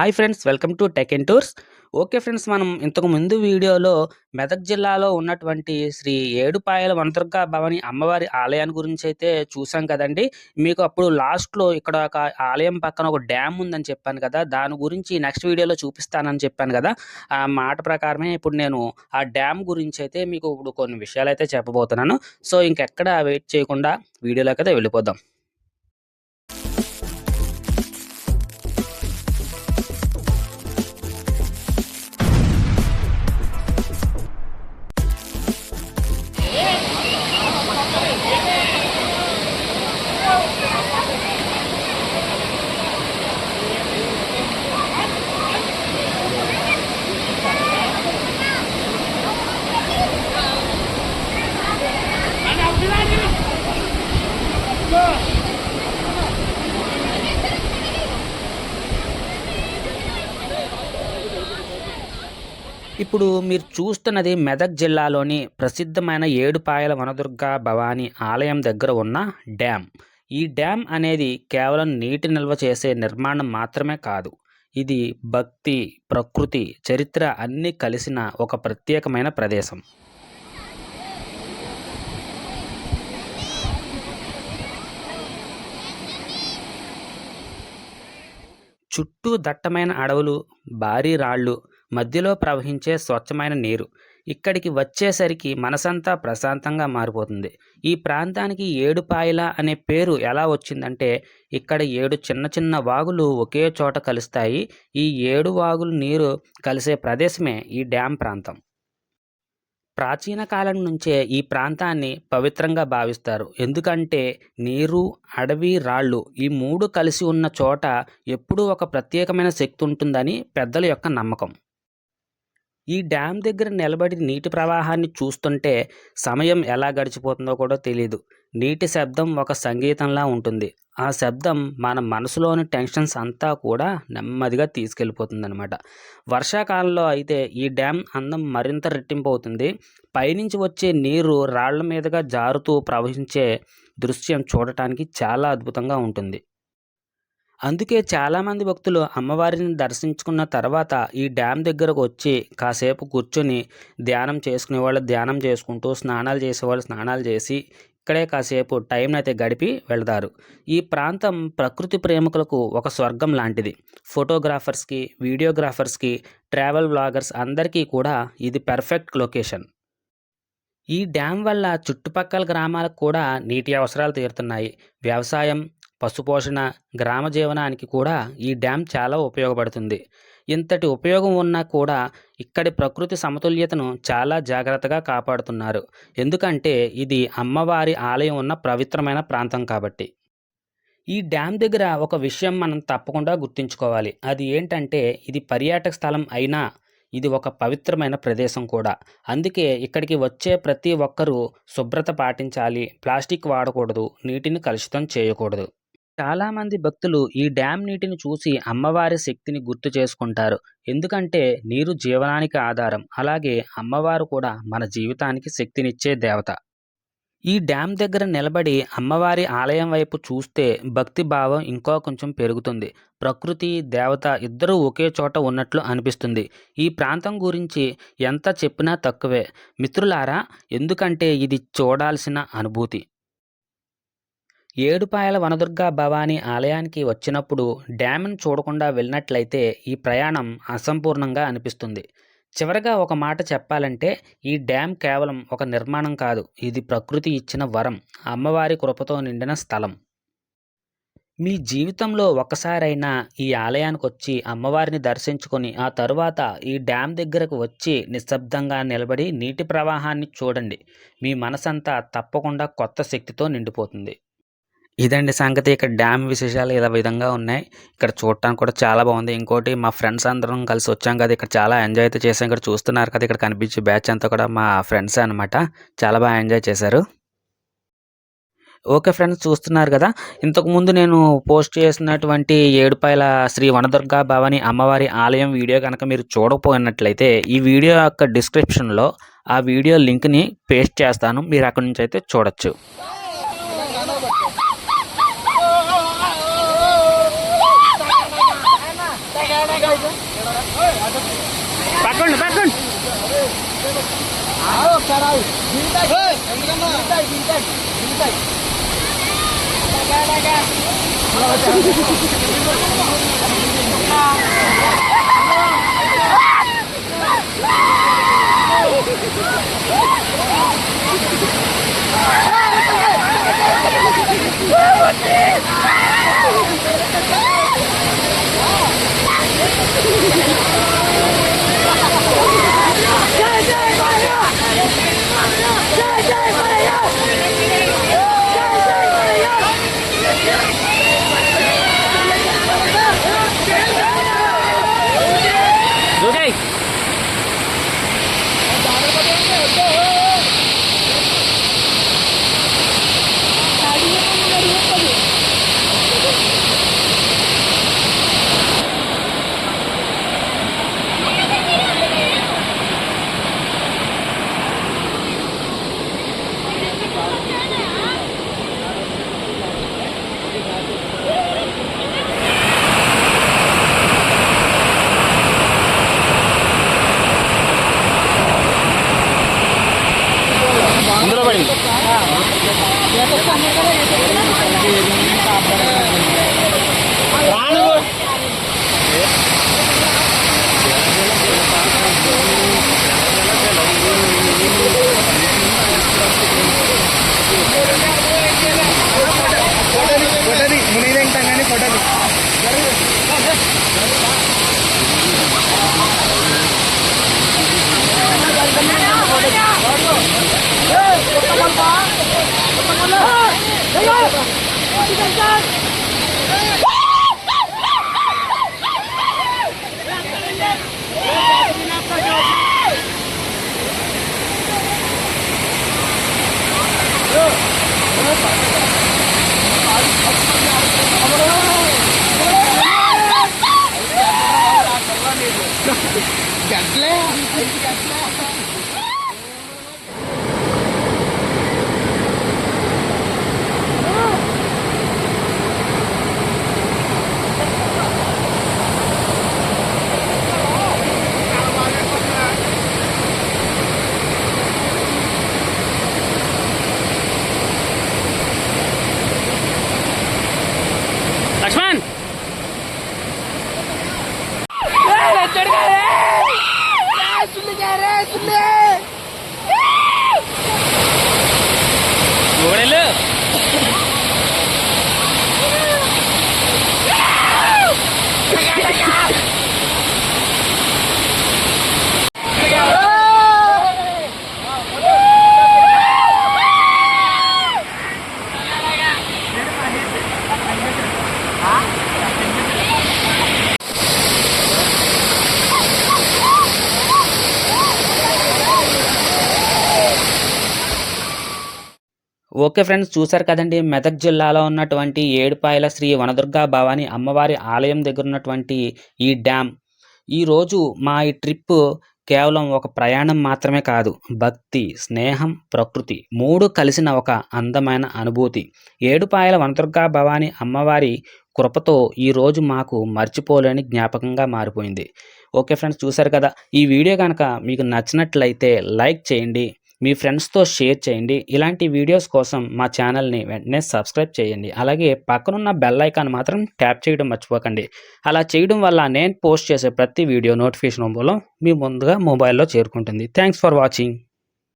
Hi friends welcome to tech and tours. Okay friends మనం ఇంతకు ముందు వీడియోలో మెదక్ జిల్లాలో ఉన్నటువంటి శ్రీ ఏడుపాయల వంతర్గా భవని అమ్మవారి ఆలయాన్ని గురించి అయితే చూసాం కదండి. మీకు అప్పుడు లాస్ట్లో ఇక్కడ ఒక ఆలయం పక్కన ఒక డ్యామ్ ఉందని చెప్పాను కదా దాని గురించి నెక్స్ట్ వీడియోలో చూపిస్తానని చెప్పాను కదా. ఆ మాట ప్రకారమే ఇప్పుడు నేను ఆ డ్యామ్ గురించి అయితే మీకు ఇప్పుడు కొన్ని విషయాలు అయితే చెప్పబోతున్నాను. సో ఇంకెక్కడ వెయిట్ చేయకుండా వీడియోలోకి అయితే వెళ్ళిపోదాం. ఇప్పుడు మీరు చూస్తున్నది మెదక్ జిల్లాలోని ప్రసిద్ధమైన ఏడుపాయల వనదుర్గా భవాని ఆలయం దగ్గర ఉన్న డ్యామ్ ఈ డ్యామ్ అనేది కేవలం నీటి నిల్వ చేసే నిర్మాణం మాత్రమే కాదు ఇది భక్తి ప్రకృతి చరిత్ర అన్నీ కలిసిన ఒక ప్రత్యేకమైన ప్రదేశం. చుట్టూ దట్టమైన అడవులు భారీ రాళ్ళు మధ్యలో ప్రవహించే స్వచ్ఛమైన నీరు ఇక్కడికి వచ్చేసరికి మనసంతా ప్రశాంతంగా మారిపోతుంది. ఈ ప్రాంతానికి ఏడుపాయల అనే పేరు ఎలా వచ్చిందంటే ఇక్కడ ఏడు చిన్న చిన్న వాగులు ఒకే చోట కలుస్తాయి. ఈ ఏడు వాగులు నీరు కలిసే ప్రదేశమే ఈ డ్యామ్ ప్రాంతం. ప్రాచీన కాలం నుంచే ఈ ప్రాంతాన్ని పవిత్రంగా భావిస్తారు. ఎందుకంటే నీరు అడవి రాళ్ళు ఈ మూడు కలిసి ఉన్న చోట ఎప్పుడూ ఒక ప్రత్యేకమైన శక్తి ఉంటుందని పెద్దల యొక్క నమ్మకం. ఈ డ్యామ్ దగ్గర నిలబడి నీటి ప్రవాహాన్ని చూస్తుంటే సమయం ఎలా గడిచిపోతుందో కూడా తెలియదు నీటి శబ్దం ఒక సంగీతంలా ఉంటుంది. ఆ శబ్దం మన మనసులోని టెన్షన్స్ అంతా కూడా నెమ్మదిగా తీసుకెళ్ళిపోతుందనమాట వర్షాకాలంలో అయితే ఈ డ్యామ్ అందం మరింత రెట్టింపు అవుతుంది పైనుంచి వచ్చే నీరు రాళ్ళ మీదుగా జారుతూ ప్రవహించే దృశ్యం చూడటానికి చాలా అద్భుతంగా ఉంటుంది. అందుకే చాలామంది భక్తులు అమ్మవారిని దర్శించుకున్న తర్వాత ఈ డ్యామ్ దగ్గరకు వచ్చి కాసేపు కూర్చొని ధ్యానం చేసుకునే వాళ్ళు ధ్యానం చేసుకుంటూ స్నానాలు చేసేవాళ్ళు స్నానాలు చేసి ఇక్కడే కాసేపు టైం అయితే గడిపి వెళతారు. ఈ ప్రాంతం ప్రకృతి ప్రేమికులకు ఒక స్వర్గం లాంటిది. ఫోటోగ్రాఫర్స్కి వీడియోగ్రాఫర్స్కి ట్రావెల్ బ్లాగర్స్ అందరికీ కూడా ఇది పెర్ఫెక్ట్ లొకేషన్ ఈ డ్యామ్ వల్ల చుట్టుపక్కల గ్రామాలకు కూడా నీటి అవసరాలు తీరుతున్నాయి. వ్యవసాయం పశుపోషణ గ్రామ జీవనానికి కూడా ఈ డ్యామ్ చాలా ఉపయోగపడుతుంది. ఇంతటి ఉపయోగం ఉన్నా కూడా ఇక్కడి ప్రకృతి సమతుల్యతను చాలా జాగ్రత్తగా కాపాడుతున్నారు. ఎందుకంటే ఇది అమ్మవారి ఆలయం ఉన్న పవిత్రమైన ప్రాంతం కాబట్టి. ఈ డ్యామ్ దగ్గర ఒక విషయం మనం తప్పకుండా గుర్తుంచుకోవాలి. అది ఏంటంటే ఇది పర్యాటక స్థలం అయినా ఇది ఒక పవిత్రమైన ప్రదేశం కూడా. అందుకే ఇక్కడికి వచ్చే ప్రతి ఒక్కరూ శుభ్రత పాటించాలి ప్లాస్టిక్ వాడకూడదు నీటిని కలుషితం చేయకూడదు. చాలామంది భక్తులు ఈ డ్యామ్ నీటిని చూసి అమ్మవారి శక్తిని గుర్తు చేసుకుంటారు. ఎందుకంటే నీరు జీవనానికి ఆధారం. అలాగే అమ్మవారు కూడా మన జీవితానికి శక్తినిచ్చే దేవత. ఈ డ్యామ్ దగ్గర నిలబడి అమ్మవారి ఆలయం వైపు చూస్తే భక్తి భావం ఇంకో కొంచెం పెరుగుతుంది. ప్రకృతి దేవత ఇద్దరూ ఒకే చోట ఉన్నట్లు అనిపిస్తుంది. ఈ ప్రాంతం గురించి ఎంత చెప్పినా తక్కువే. మిత్రులారా ఎందుకంటే ఇది చూడాల్సిన అనుభూతి. ఏడుపాయల వనదుర్గా భవానీ ఆలయానికి వచ్చినప్పుడు డ్యామ్ను చూడకుండా వెళ్ళినట్లయితే ఈ ప్రయాణం అసంపూర్ణంగా అనిపిస్తుంది. చివరగా ఒక మాట చెప్పాలంటే ఈ డ్యామ్ కేవలం ఒక నిర్మాణం కాదు ఇది ప్రకృతి ఇచ్చిన వరం అమ్మవారి కృపతో నిండిన స్థలం. మీ జీవితంలో ఒక్కసారైనా ఈ ఆలయానికి వచ్చి అమ్మవారిని దర్శించుకొని ఆ తరువాత ఈ డ్యామ్ దగ్గరకు వచ్చి నిశ్శబ్దంగా నిలబడి నీటి ప్రవాహాన్ని చూడండి. మీ మనసంతా తప్పకుండా కొత్త శక్తితో నిండిపోతుంది. ఇదండి సంగతి. ఇక్కడ డ్యామ్ విశేషాలు ఇలా విధంగా ఉన్నాయి. ఇక్కడ చూడటానికి కూడా చాలా బాగుంది. ఇంకోటి మా ఫ్రెండ్స్ అందరం కలిసి వచ్చాం కదా. ఇక్కడ చాలా ఎంజాయ్ అయితే చేసాం ఇక్కడ చూస్తున్నారు కదా. ఇక్కడ కనిపించే బ్యాచ్ అంతా కూడా మా ఫ్రెండ్స్ అనమాట చాలా బాగా ఎంజాయ్ చేశారు. ఓకే ఫ్రెండ్స్ చూస్తున్నారు కదా. ఇంతకుముందు నేను పోస్ట్ చేసినటువంటి ఏడుపాయల శ్రీ వనదుర్గా భవాని అమ్మవారి ఆలయం వీడియో కనుక మీరు చూడకపోయినట్లయితే ఈ వీడియో యొక్క డిస్క్రిప్షన్లో ఆ వీడియో లింక్ని పేస్ట్ చేస్తాను. మీరు అక్కడి నుంచి అయితే చూడొచ్చు. đâu dưới tay. Dưới tay dưới tay dưới tay. Đại ca đại ca. Ah! Obrigado! Okay friends చూశారు కదండి మెదక్ జిల్లాలో ఉన్నటువంటి ఏడుపాయల శ్రీ వనదుర్గా భవాని అమ్మవారి ఆలయం దగ్గర ఉన్నటువంటి ఈ డ్యామ్ ఈరోజు మా ఈ ట్రిప్ కేవలం ఒక ప్రయాణం మాత్రమే కాదు భక్తి స్నేహం ప్రకృతి మూడు కలిసిన ఒక అందమైన అనుభూతి. ఏడుపాయల వనదుర్గా భవాని అమ్మవారి కృపతో ఈరోజు మాకు మర్చిపోలేని జ్ఞాపకంగా మారిపోయింది. ఓకే ఫ్రెండ్స్ చూశారు కదా ఈ వీడియో కనుక మీకు నచ్చినట్లయితే లైక్ చేయండి మీ ఫ్రెండ్స్తో షేర్ చేయండి. ఇలాంటి వీడియోస్ కోసం మా ఛానల్ని వెంటనే సబ్స్క్రైబ్ చేయండి. అలాగే పక్కనున్న బెల్ ఐకాన్ మాత్రం ట్యాప్ చేయడం మర్చిపోకండి. అలా చేయడం వల్ల నేను పోస్ట్ చేసే ప్రతి వీడియో నోటిఫికేషన్ మూలం మీ ముందుగా మొబైల్లో చేరుకుంటుంది. Thanks for watching.